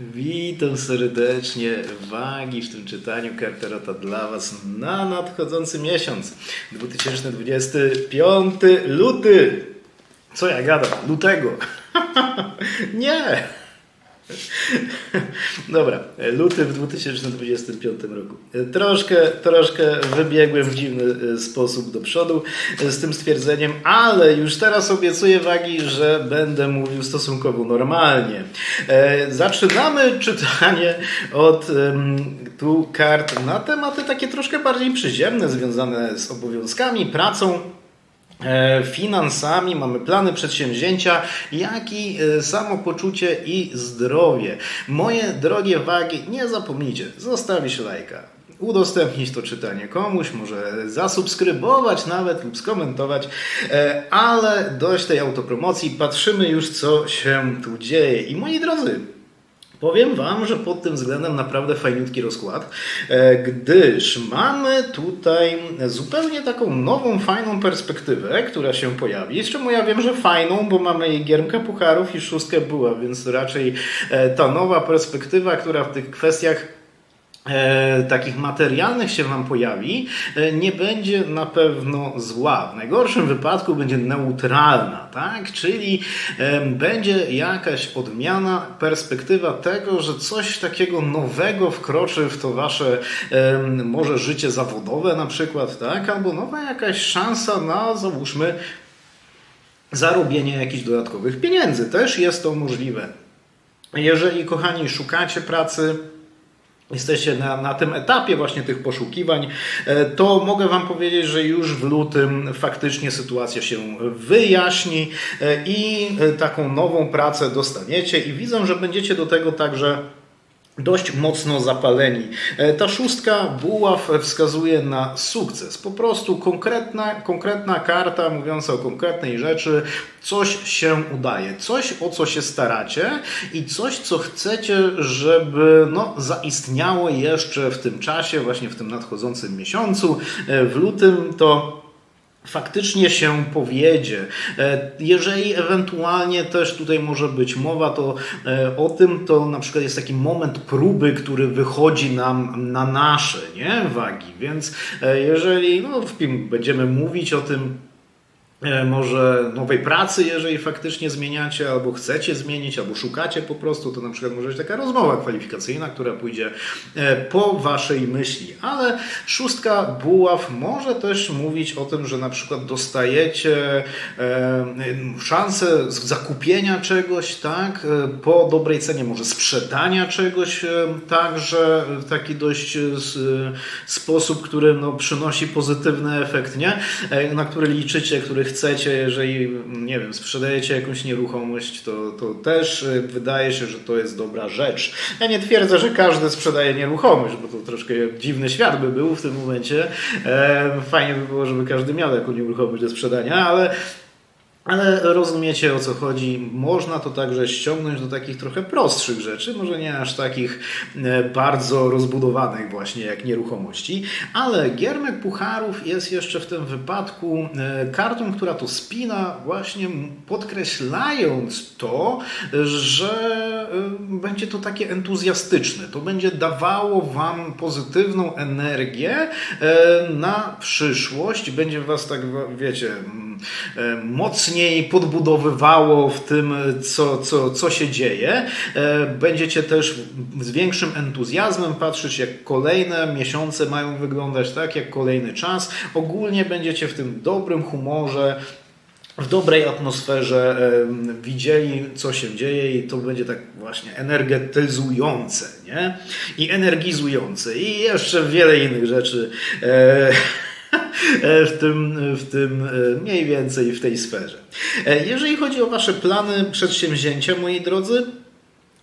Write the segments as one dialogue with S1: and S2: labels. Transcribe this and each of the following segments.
S1: Witam serdecznie wagi w tym czytaniu Karterota dla Was na nadchodzący miesiąc 2025 luty. Co ja gadam? Lutego. Nie. Dobra, luty w 2025 roku. Troszkę, troszkę wybiegłem w dziwny e, sposób do przodu e, z tym stwierdzeniem, ale już teraz obiecuję wagi, że będę mówił stosunkowo normalnie. E, Zaczynamy czytanie od tu kart na tematy takie troszkę bardziej przyziemne, związane z obowiązkami, pracą finansami, mamy plany przedsięwzięcia, jak i e, samopoczucie i zdrowie. Moje drogie wagi, nie zapomnijcie zostawić lajka. Udostępnić to czytanie komuś, może zasubskrybować nawet lub skomentować, e, ale dość tej autopromocji, patrzymy już co się tu dzieje. I moi drodzy, Powiem Wam, że pod tym względem naprawdę fajniutki rozkład, e, gdyż mamy tutaj zupełnie taką nową, fajną perspektywę, która się pojawi. Z czemu ja wiem, że fajną, bo mamy i giermkę pucharów i szóstkę była, więc raczej e, ta nowa perspektywa, która w tych kwestiach e, takich materialnych się Wam pojawi, e, nie będzie na pewno zła. W najgorszym wypadku będzie neutralna, tak? Czyli e, będzie jakaś odmiana, perspektywa tego, że coś takiego nowego wkroczy w to Wasze może życie zawodowe na przykład, tak? Albo nowa jakaś szansa na, załóżmy, zarobienie jakichś dodatkowych pieniędzy. Też jest to możliwe. Jeżeli, kochani, szukacie pracy, jesteście na, na tym etapie właśnie tych poszukiwań, e, to mogę Wam powiedzieć, że już w lutym faktycznie sytuacja się wyjaśni e, i e, taką nową pracę dostaniecie i widzę, że będziecie do tego także dość mocno zapaleni. E, Ta szóstka buław wskazuje na sukces. Po prostu konkretna, konkretna karta mówiąca o konkretnej rzeczy. Coś się udaje, coś o co się staracie i coś, co chcecie, żeby no, zaistniało jeszcze w tym czasie, właśnie w tym nadchodzącym miesiącu. E, W lutym to faktycznie się powiedzie. E, Jeżeli ewentualnie też tutaj może być mowa to e, o tym, to na przykład jest taki moment próby, który wychodzi nam na nasze nie? wagi. Więc e, jeżeli no, będziemy mówić o tym, może nowej pracy, jeżeli faktycznie zmieniacie, albo chcecie zmienić, albo szukacie po prostu, to na przykład może być taka rozmowa kwalifikacyjna, która pójdzie e, po waszej myśli. Ale szóstka buław może też mówić o tym, że na przykład dostajecie e, szansę zakupienia czegoś, tak, e, po dobrej cenie, może sprzedania czegoś e, także w taki dość e, sposób, który no, przynosi pozytywny efekt, nie? E, na który liczycie, który chcecie, jeżeli, nie wiem, sprzedajecie jakąś nieruchomość, to, to też e, wydaje się, że to jest dobra rzecz. Ja nie twierdzę, że każdy sprzedaje nieruchomość, bo to troszkę dziwny świat by był w tym momencie. E, Fajnie by było, żeby każdy miał taką nieruchomość do sprzedania, ale ale rozumiecie o co chodzi. Można to także ściągnąć do takich trochę prostszych rzeczy, może nie aż takich e, bardzo rozbudowanych właśnie jak nieruchomości, ale giermek pucharów jest jeszcze w tym wypadku e, kartą, która to spina właśnie podkreślając to, że e, będzie to takie entuzjastyczne. To będzie dawało Wam pozytywną energię na przyszłość. Będzie Was tak, wiecie, mocniej podbudowywało w tym, co, co, co się dzieje. E, Będziecie też z większym entuzjazmem patrzeć, jak kolejne miesiące mają wyglądać, tak, jak kolejny czas. Ogólnie będziecie w tym dobrym humorze w dobrej atmosferze em, widzieli, co się dzieje, i to będzie tak właśnie energetyzujące, nie? I energizujące, i jeszcze wiele innych rzeczy. E, e, w tym, w tym e, mniej więcej w tej sferze. E, Jeżeli chodzi o Wasze plany, przedsięwzięcia, moi drodzy,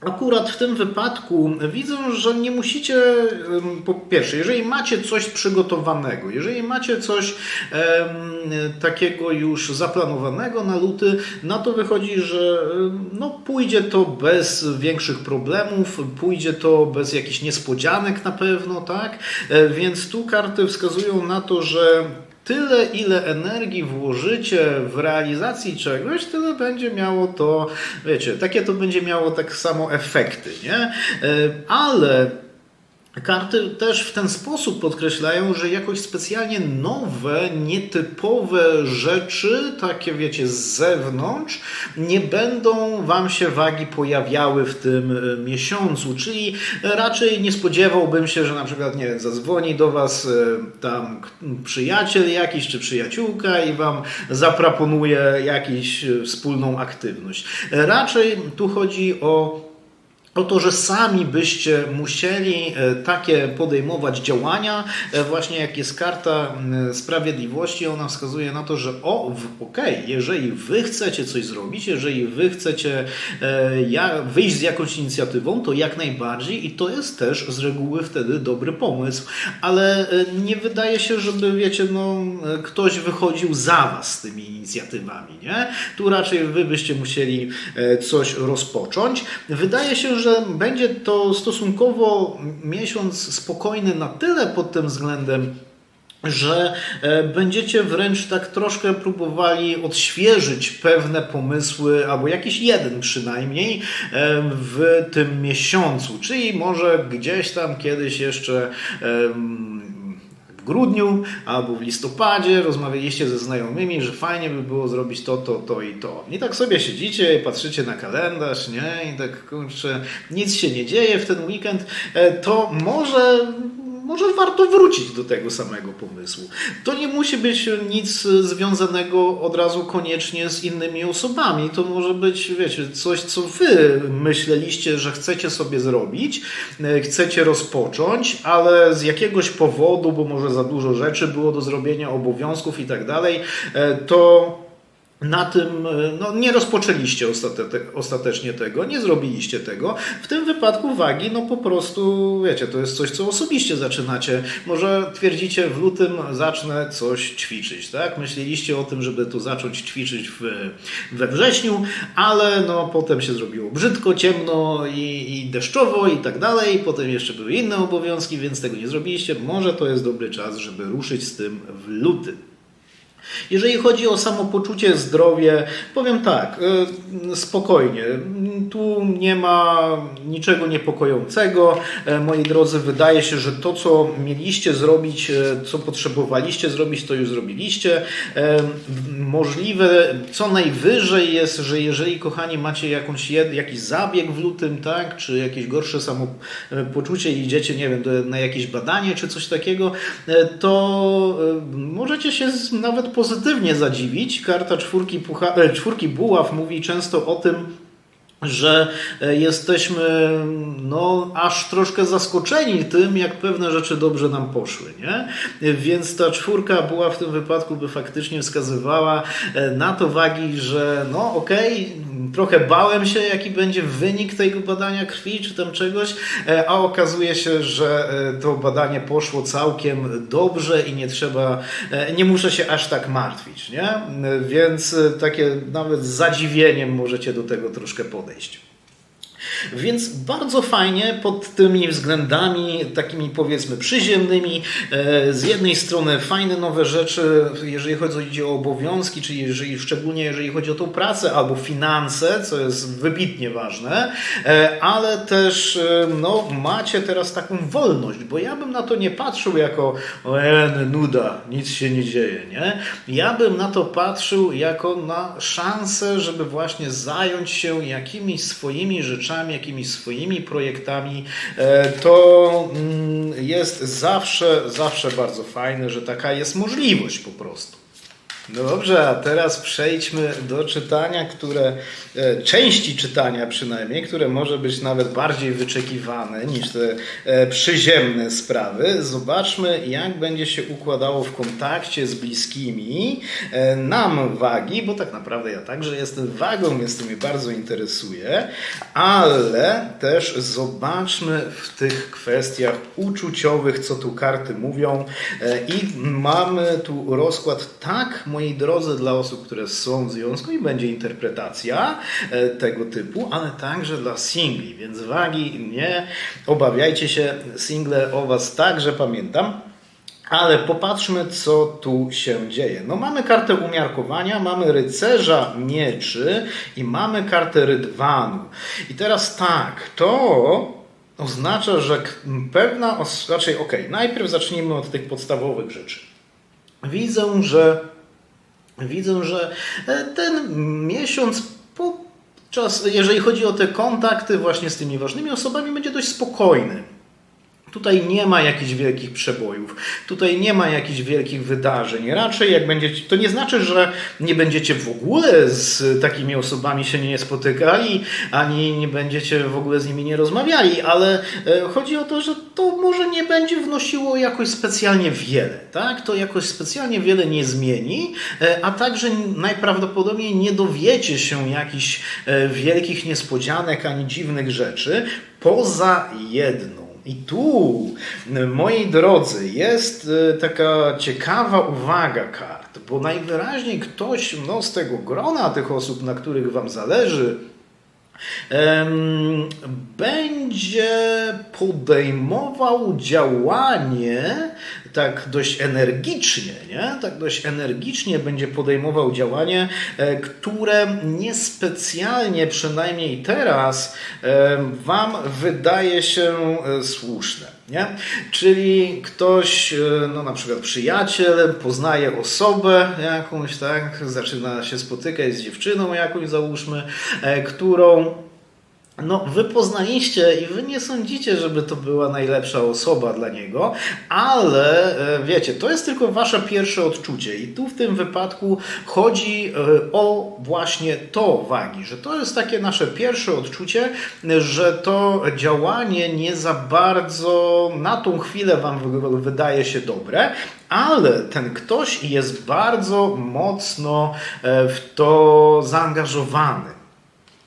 S1: Akurat w tym wypadku widzę, że nie musicie, po pierwsze, jeżeli macie coś przygotowanego, jeżeli macie coś takiego już zaplanowanego na luty, na to wychodzi, że no, pójdzie to bez większych problemów, pójdzie to bez jakichś niespodzianek na pewno, tak? E, Więc tu karty wskazują na to, że tyle, ile energii włożycie w realizacji czegoś, tyle będzie miało to, wiecie, takie to będzie miało tak samo efekty, nie? E, Ale Karty też w ten sposób podkreślają, że jakoś specjalnie nowe, nietypowe rzeczy, takie wiecie, z zewnątrz, nie będą Wam się wagi pojawiały w tym e, miesiącu. Czyli raczej nie spodziewałbym się, że na przykład, nie wiem, zadzwoni do Was e, tam przyjaciel jakiś czy przyjaciółka i Wam zaproponuje jakąś e, wspólną aktywność. Raczej tu chodzi o o to, że sami byście musieli e, takie podejmować działania, e, właśnie jak jest karta sprawiedliwości, ona wskazuje na to, że o, okej, jeżeli wy chcecie coś zrobić, jeżeli wy chcecie e, wyjść z jakąś inicjatywą, to jak najbardziej i to jest też z reguły wtedy dobry pomysł, ale nie wydaje się, żeby wiecie, no, ktoś wychodził za was z tymi inicjatywami, nie? Tu raczej wy byście musieli coś rozpocząć. Wydaje się, że będzie to stosunkowo miesiąc spokojny na tyle pod tym względem, że e, będziecie wręcz tak troszkę próbowali odświeżyć pewne pomysły, albo jakiś jeden przynajmniej e, w tym miesiącu. Czyli może gdzieś tam kiedyś jeszcze. w grudniu albo w listopadzie rozmawialiście ze znajomymi, że fajnie by było zrobić to, to, to i to. I tak sobie siedzicie patrzycie na kalendarz, nie? I tak kurczę, nic się nie dzieje w ten weekend, e, to może może warto wrócić do tego samego pomysłu. To nie musi być nic związanego od razu koniecznie z innymi osobami. To może być, wiecie, coś, co wy myśleliście, że chcecie sobie zrobić, e, chcecie rozpocząć, ale z jakiegoś powodu, bo może za dużo rzeczy było do zrobienia, obowiązków i tak dalej, e, to na tym e, no, nie rozpoczęliście ostate- ostatecznie tego, nie zrobiliście tego. W tym wypadku wagi, no po prostu, wiecie, to jest coś, co osobiście zaczynacie. Może twierdzicie, w lutym zacznę coś ćwiczyć, tak? Myśleliście o tym, żeby to zacząć ćwiczyć w, we wrześniu, ale no potem się zrobiło brzydko, ciemno i, i deszczowo i tak dalej. Potem jeszcze były inne obowiązki, więc tego nie zrobiliście. Może to jest dobry czas, żeby ruszyć z tym w lutym. Jeżeli chodzi o samopoczucie, zdrowie, powiem tak, y, spokojnie. Tu nie ma niczego niepokojącego. E, Moi drodzy, wydaje się, że to, co mieliście zrobić, e, co potrzebowaliście zrobić, to już zrobiliście. E, Możliwe, co najwyżej jest, że jeżeli, kochani, macie jakąś, jakiś zabieg w lutym, tak, czy jakieś gorsze samopoczucie i idziecie, nie wiem, na jakieś badanie, czy coś takiego, to możecie się nawet pozytywnie zadziwić. Karta czwórki, pucha, czwórki buław mówi często o tym, że e, jesteśmy no, aż troszkę zaskoczeni tym, jak pewne rzeczy dobrze nam poszły. Nie? Więc ta czwórka była w tym wypadku, by faktycznie wskazywała e, na to wagi, że no okej, trochę bałem się, jaki będzie wynik tego badania krwi czy tam czegoś, e, a okazuje się, że e, to badanie poszło całkiem dobrze i nie trzeba, e, nie muszę się aż tak martwić. Nie? Więc takie nawet z zadziwieniem możecie do tego troszkę podejść. Więc bardzo fajnie pod tymi względami, takimi powiedzmy przyziemnymi. E, Z jednej strony fajne nowe rzeczy, jeżeli chodzi o obowiązki, czyli jeżeli, szczególnie jeżeli chodzi o tą pracę albo finanse, co jest wybitnie ważne, e, ale też e, no, macie teraz taką wolność, bo ja bym na to nie patrzył jako e, nuda, nic się nie dzieje, nie? Ja bym na to patrzył jako na szansę, żeby właśnie zająć się jakimiś swoimi rzeczami, jakimiś swoimi projektami. E, To mm, jest zawsze, zawsze bardzo fajne, że taka jest możliwość po prostu. No dobrze, a teraz przejdźmy do czytania, które, e, części czytania przynajmniej, które może być nawet bardziej wyczekiwane niż te e, przyziemne sprawy. Zobaczmy, jak będzie się układało w kontakcie z bliskimi e, nam wagi, bo tak naprawdę ja także jestem wagą, więc to mnie bardzo interesuje, ale też zobaczmy w tych kwestiach uczuciowych, co tu karty mówią i mamy tu rozkład tak, moi drodzy, dla osób, które są w związku i będzie interpretacja e, tego typu, ale także dla singli, więc wagi, nie obawiajcie się, single o Was także pamiętam. Ale popatrzmy, co tu się dzieje. No mamy kartę umiarkowania, mamy rycerza mieczy i mamy kartę rydwanu. I teraz tak, to oznacza, że pewna, raczej okej, najpierw zacznijmy od tych podstawowych rzeczy. Widzę, że widzę, że e, ten miesiąc podczas, jeżeli chodzi o te kontakty właśnie z tymi ważnymi osobami, będzie dość spokojny. Tutaj nie ma jakichś wielkich przebojów, tutaj nie ma jakichś wielkich wydarzeń. Raczej jak będziecie, to nie znaczy, że nie będziecie w ogóle z takimi osobami się nie spotykali, ani nie będziecie w ogóle z nimi nie rozmawiali, ale e, chodzi o to, że to może nie będzie wnosiło jakoś specjalnie wiele, tak? To jakoś specjalnie wiele nie zmieni, e, a także najprawdopodobniej nie dowiecie się jakichś e, wielkich niespodzianek ani dziwnych rzeczy, poza jedną. I tu, moi drodzy, jest e, taka ciekawa uwaga kart, bo najwyraźniej ktoś no, z tego grona tych osób, na których Wam zależy, będzie podejmował działanie tak dość energicznie, nie? Tak dość energicznie będzie podejmował działanie, e, które niespecjalnie, przynajmniej teraz, Wam wydaje się e, słuszne. Nie? Czyli ktoś, e, no na przykład przyjaciel, poznaje osobę jakąś, tak, zaczyna się spotykać z dziewczyną jakąś, załóżmy, e, którą no, wy poznaliście i wy nie sądzicie, żeby to była najlepsza osoba dla niego, ale e, wiecie, to jest tylko wasze pierwsze odczucie i tu w tym wypadku chodzi e, o właśnie to wagi, że to jest takie nasze pierwsze odczucie, że to działanie nie za bardzo na tą chwilę wam wy- wydaje się dobre, ale ten ktoś jest bardzo mocno e, w to zaangażowany.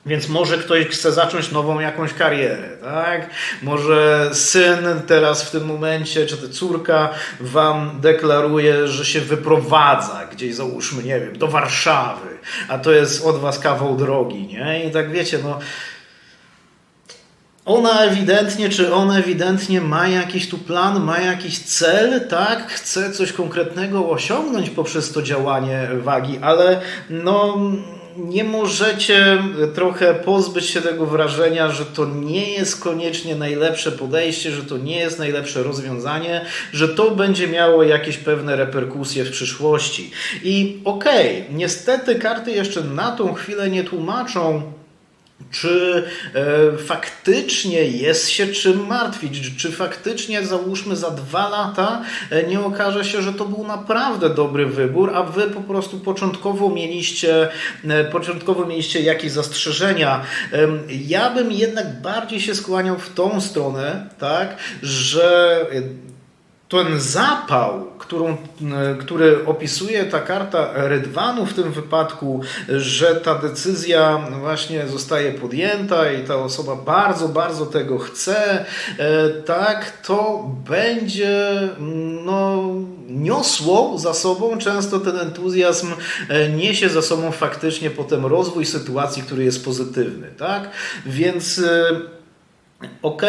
S1: Więc może ktoś chce zacząć nową jakąś karierę, tak? Może syn teraz w tym momencie, czy ta córka wam deklaruje, że się wyprowadza gdzieś, załóżmy, nie wiem, do Warszawy, a to jest od was kawał drogi, nie? I tak wiecie, no ona ewidentnie, czy on ewidentnie ma jakiś tu plan, ma jakiś cel, tak? Chce coś konkretnego osiągnąć poprzez to działanie wagi, ale no nie możecie trochę pozbyć się tego wrażenia, że to nie jest koniecznie najlepsze podejście, że to nie jest najlepsze rozwiązanie, że to będzie miało jakieś pewne reperkusje w przyszłości. I okej, niestety karty jeszcze na tą chwilę nie tłumaczą, czy e, faktycznie jest się czym martwić? Czy, faktycznie, załóżmy, za dwa lata e, nie okaże się, że to był naprawdę dobry wybór, a wy po prostu początkowo mieliście, e, początkowo mieliście jakieś zastrzeżenia? Ja bym jednak bardziej się skłaniał w tą stronę, tak, że ten zapał, którą, e, który opisuje ta karta Rydwanu w tym wypadku, że ta decyzja właśnie zostaje podjęta i ta osoba bardzo, bardzo tego chce, e, tak, to będzie no, niosło za sobą, często ten entuzjazm e, niesie za sobą faktycznie potem rozwój sytuacji, który jest pozytywny, tak? Więc Ok,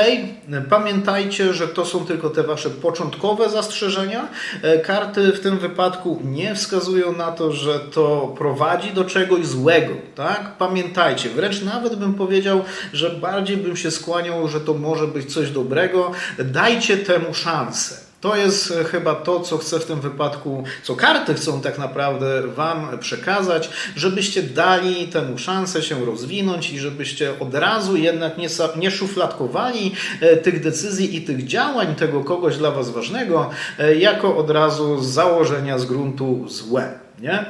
S1: pamiętajcie, że to są tylko te wasze początkowe zastrzeżenia. E, Karty w tym wypadku nie wskazują na to, że to prowadzi do czegoś złego. Tak? Pamiętajcie, wręcz nawet bym powiedział, że bardziej bym się skłaniał, że to może być coś dobrego. Dajcie temu szansę. To jest e, chyba to, co chcę w tym wypadku, co karty chcą tak naprawdę Wam przekazać, żebyście dali temu szansę się rozwinąć i żebyście od razu jednak nie, nie szufladkowali e, tych decyzji i tych działań tego kogoś dla Was ważnego, e, jako od razu z założenia z gruntu złe. Nie?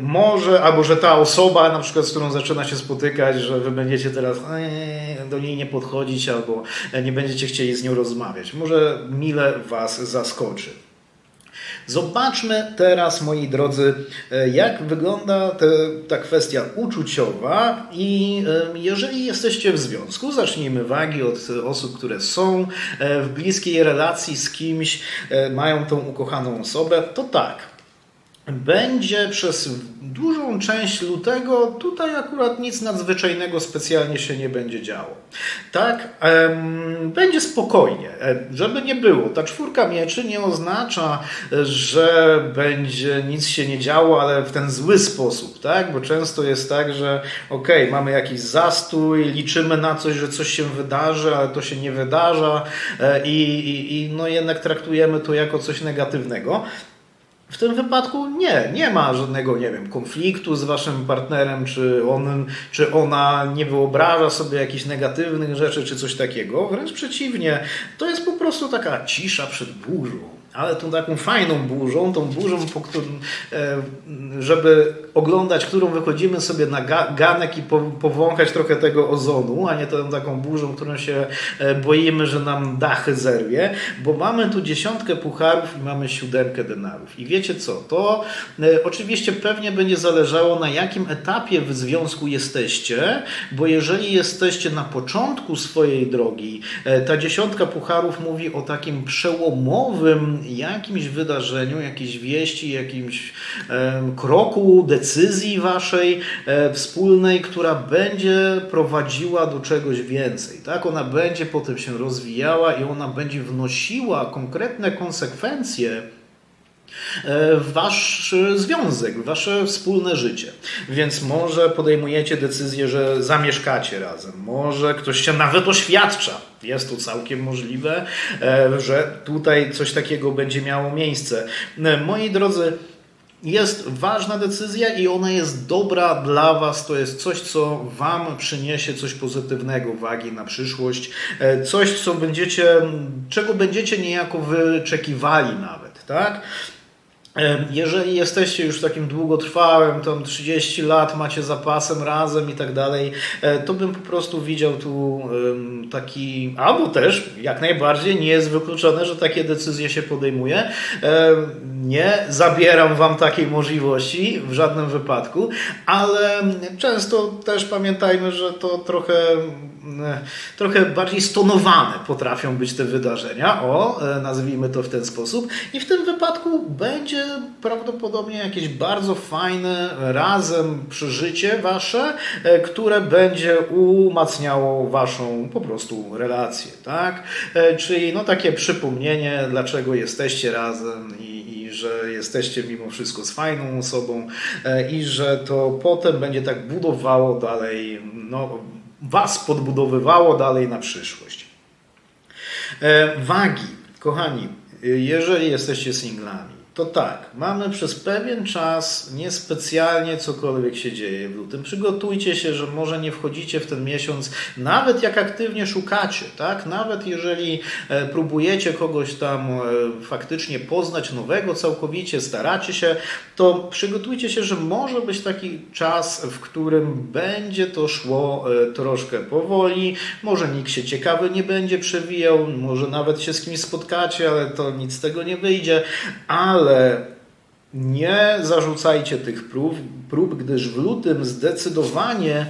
S1: Może, albo że ta osoba, na przykład, z którą zaczyna się spotykać, że wy będziecie teraz "Eee", do niej nie podchodzić, albo e, nie będziecie chcieli z nią rozmawiać. Może mile was zaskoczy. Zobaczmy teraz, moi drodzy, e, jak wygląda te, ta kwestia uczuciowa i e, jeżeli jesteście w związku, zacznijmy wagi od osób, które są w bliskiej relacji z kimś, mają tą ukochaną osobę, to tak. Będzie przez dużą część lutego, tutaj akurat nic nadzwyczajnego specjalnie się nie będzie działo. Tak, em, będzie spokojnie, E, żeby nie było. Ta czwórka mieczy nie oznacza, że będzie nic się nie działo, ale w ten zły sposób, tak? Bo często jest tak, że okej, mamy jakiś zastój, liczymy na coś, że coś się wydarzy, ale to się nie wydarza e, i, i, i no jednak traktujemy to jako coś negatywnego. W tym wypadku nie, nie ma żadnego, nie wiem, konfliktu z waszym partnerem, czy on, czy ona nie wyobraża sobie jakichś negatywnych rzeczy, czy coś takiego. Wręcz przeciwnie, to jest po prostu taka cisza przed burzą. Ale tą taką fajną burzą, tą burzą, po którym, e, żeby oglądać, którą wychodzimy sobie na ga- ganek i po, powąchać trochę tego ozonu, a nie tą taką burzą, którą się e, boimy, że nam dachy zerwie, bo mamy tu dziesiątkę pucharów i mamy siódemkę denarów. I wiecie co, to e, oczywiście pewnie będzie zależało na jakim etapie w związku jesteście, bo jeżeli jesteście na początku swojej drogi, ta dziesiątka pucharów mówi o takim przełomowym jakimś wydarzeniu, jakiejś wieści, jakimś kroku, decyzji waszej e, wspólnej, która będzie prowadziła do czegoś więcej. Tak? Ona będzie potem się rozwijała i ona będzie wnosiła konkretne konsekwencje wasz związek, wasze wspólne życie. Więc może podejmujecie decyzję, że zamieszkacie razem, może ktoś się nawet oświadcza. Jest to całkiem możliwe, e, że tutaj coś takiego będzie miało miejsce. E, Moi drodzy, jest ważna decyzja i ona jest dobra dla Was. To jest coś, co Wam przyniesie coś pozytywnego, wagi na przyszłość, e, coś, co będziecie, czego będziecie niejako wyczekiwali nawet, tak? Jeżeli jesteście już takim długotrwałym, tam 30 lat macie zapasem razem i tak dalej, e, to bym po prostu widział tu taki, albo też jak najbardziej nie jest wykluczone, że takie decyzje się podejmuje. Nie zabieram wam takiej możliwości w żadnym wypadku, ale często też pamiętajmy, że to trochę trochę bardziej stonowane potrafią być te wydarzenia, o, e, nazwijmy to w ten sposób. I w tym wypadku będzie prawdopodobnie jakieś bardzo fajne razem przeżycie wasze, e, które będzie umacniało waszą po prostu relację, tak? E, Czyli no takie przypomnienie, dlaczego jesteście razem i, i że jesteście mimo wszystko z fajną osobą e, i że to potem będzie tak budowało dalej, no, was podbudowywało dalej na przyszłość. Wagi, kochani, jeżeli jesteście singlami, to tak, mamy przez pewien czas niespecjalnie cokolwiek się dzieje w lutym. Przygotujcie się, że może nie wchodzicie w ten miesiąc, nawet jak aktywnie szukacie, tak? Nawet jeżeli e, próbujecie kogoś tam e, faktycznie poznać nowego całkowicie, staracie się, to przygotujcie się, że może być taki czas, w którym będzie to szło e, troszkę powoli, może nikt się ciekawy nie będzie przewijał, może nawet się z kimś spotkacie, ale to nic z tego nie wyjdzie, ale nie zarzucajcie tych prób, prób, gdyż w lutym zdecydowanie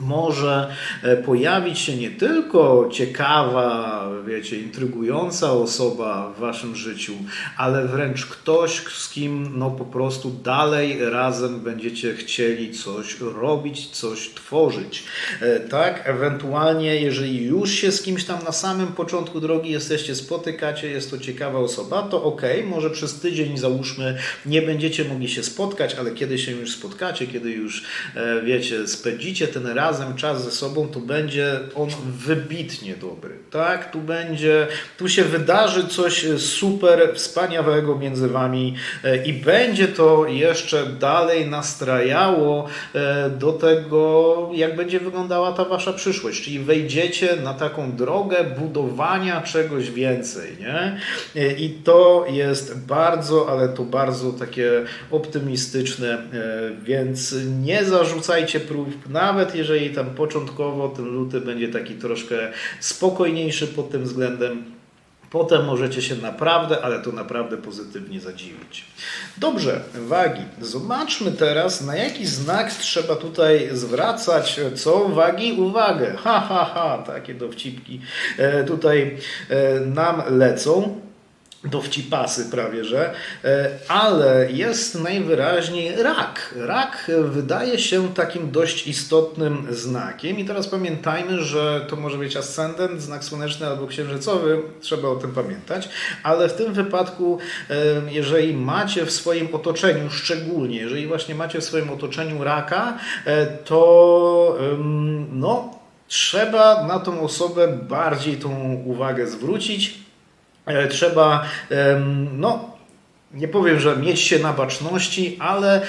S1: może e, pojawić się nie tylko ciekawa, wiecie, intrygująca osoba w waszym życiu, ale wręcz ktoś, z kim no po prostu dalej razem będziecie chcieli coś robić, coś tworzyć. E, Tak, ewentualnie, jeżeli już się z kimś tam na samym początku drogi jesteście, spotykacie, jest to ciekawa osoba, to ok, może przez tydzień załóżmy nie będziecie mogli się spotkać, ale kiedy się już spotkacie, kiedy już e, wiecie, spędzicie ten razem czas ze sobą, to będzie on wybitnie dobry. Tak, tu będzie, tu się wydarzy coś super wspaniałego między wami e, i będzie to jeszcze dalej nastrajało e, do tego, jak będzie wyglądała ta wasza przyszłość, czyli wejdziecie na taką drogę budowania czegoś więcej, nie? E, I to jest bardzo, ale to bardzo takie optymistyczne, e, więc nie zarzucajcie prób, nawet jeżeli tam początkowo ten luty będzie taki troszkę spokojniejszy pod tym względem. Potem możecie się naprawdę, ale to naprawdę pozytywnie zadziwić. Dobrze, wagi. Zobaczmy teraz, na jaki znak trzeba tutaj zwracać, co wagi, uwagę. Ha, ha, ha, takie dowcipki e, tutaj e, nam lecą. Dowcipasy prawie, że, E, ale jest najwyraźniej rak. Rak wydaje się takim dość istotnym znakiem i teraz pamiętajmy, że to może być ascendent, znak słoneczny albo księżycowy, trzeba o tym pamiętać, ale w tym wypadku, e, jeżeli macie w swoim otoczeniu, szczególnie jeżeli właśnie macie w swoim otoczeniu raka, e, to no, trzeba na tą osobę bardziej tą uwagę zwrócić. E, Trzeba, no, nie powiem, że mieć się na baczności, ale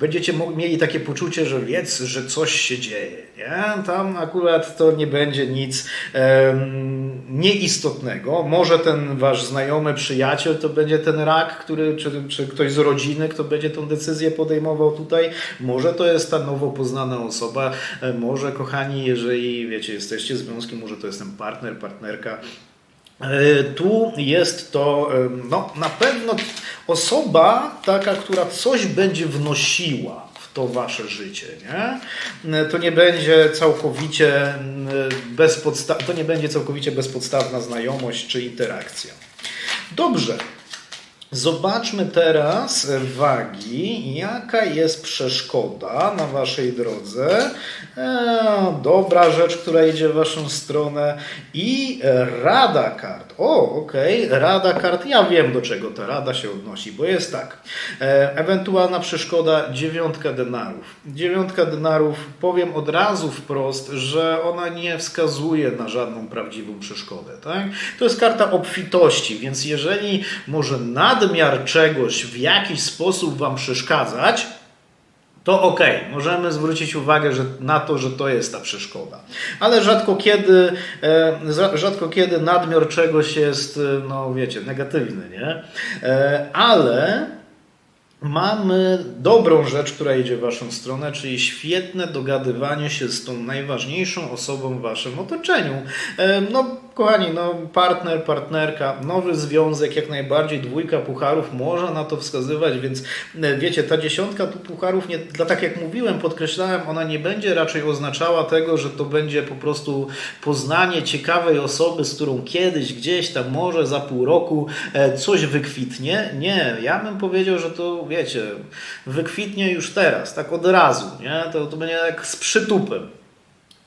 S1: będziecie mieli takie poczucie, że wiedz, że coś się dzieje. Nie? Tam akurat to nie będzie nic em, nieistotnego. Może ten wasz znajomy, przyjaciel to będzie ten rak, który, czy, czy ktoś z rodziny, kto będzie tą decyzję podejmował tutaj. Może to jest ta nowo poznana osoba. E, Może, kochani, jeżeli wiecie, jesteście związkiem, może to jest ten partner, partnerka. E, Tu jest to e, no, na pewno osoba taka, która coś będzie wnosiła w to wasze życie. Nie? E, To nie będzie całkowicie bezpodsta- to nie będzie całkowicie bezpodstawna znajomość czy interakcja. Dobrze. Zobaczmy teraz wagi, jaka jest przeszkoda na waszej drodze. E, dobra rzecz, która idzie w waszą stronę i rada kart. O, okej, rada kart. Ja wiem do czego ta rada się odnosi, bo jest tak. E, ewentualna przeszkoda dziewiątka denarów. Dziewiątka denarów, powiem od razu wprost, że ona nie wskazuje na żadną prawdziwą przeszkodę. Tak? To jest karta obfitości, więc jeżeli może nadmiar czegoś w jakiś sposób Wam przeszkadzać, to ok, możemy zwrócić uwagę że, na to, że to jest ta przeszkoda. Ale rzadko kiedy, e, za- rzadko kiedy nadmiar czegoś jest, e, no wiecie, negatywny, nie? E, ale mamy dobrą rzecz, która idzie w Waszą stronę, czyli świetne dogadywanie się z tą najważniejszą osobą w Waszym otoczeniu. No, kochani, no, partner, partnerka, nowy związek, jak najbardziej, dwójka pucharów może na to wskazywać, więc e, wiecie, ta dziesiątka tu pucharów, nie, dla, tak jak mówiłem, podkreślałem, ona nie będzie raczej oznaczała tego, że to będzie po prostu poznanie ciekawej osoby, z którą kiedyś, gdzieś tam, może za pół roku e, coś wykwitnie. Nie, ja bym powiedział, że to, wiecie, wykwitnie już teraz, tak od razu, nie? To, to będzie jak z przytupem.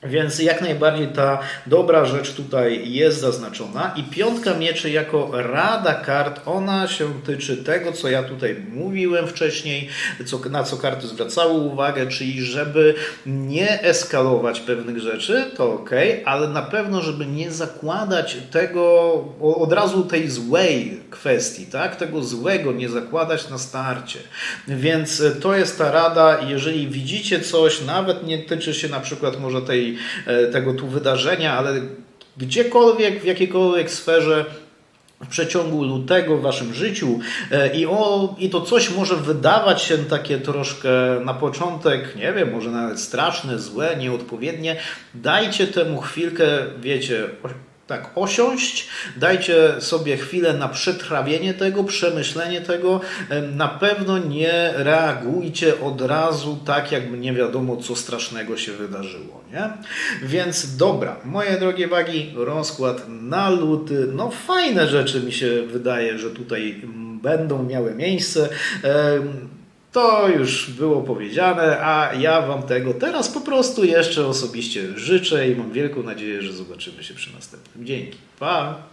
S1: Więc jak najbardziej ta dobra rzecz tutaj jest zaznaczona. I piątka mieczy jako rada kart, ona się tyczy tego, co ja tutaj mówiłem wcześniej, co, na co karty zwracały uwagę, czyli żeby nie eskalować pewnych rzeczy, to ok, ale na pewno, żeby nie zakładać tego od razu tej złej kwestii, tak? Tego złego nie zakładać na starcie. Więc to jest ta rada, jeżeli widzicie coś, nawet nie tyczy się na przykład może tej, e, tego tu wydarzenia, ale gdziekolwiek, w jakiejkolwiek sferze w przeciągu lutego w waszym życiu e, i, o, i to coś może wydawać się takie troszkę na początek, nie wiem, może nawet straszne, złe, nieodpowiednie. Dajcie temu chwilkę, wiecie, tak osiąść, dajcie sobie chwilę na przetrawienie tego, przemyślenie tego. Na pewno nie reagujcie od razu tak, jakby nie wiadomo, co strasznego się wydarzyło. Nie? Więc dobra, moje drogie wagi, rozkład na luty. No fajne rzeczy mi się wydaje, że tutaj mm, będą miały miejsce. To już było powiedziane, a ja Wam tego teraz po prostu jeszcze osobiście życzę i mam wielką nadzieję, że zobaczymy się przy następnym. Dzięki. Pa!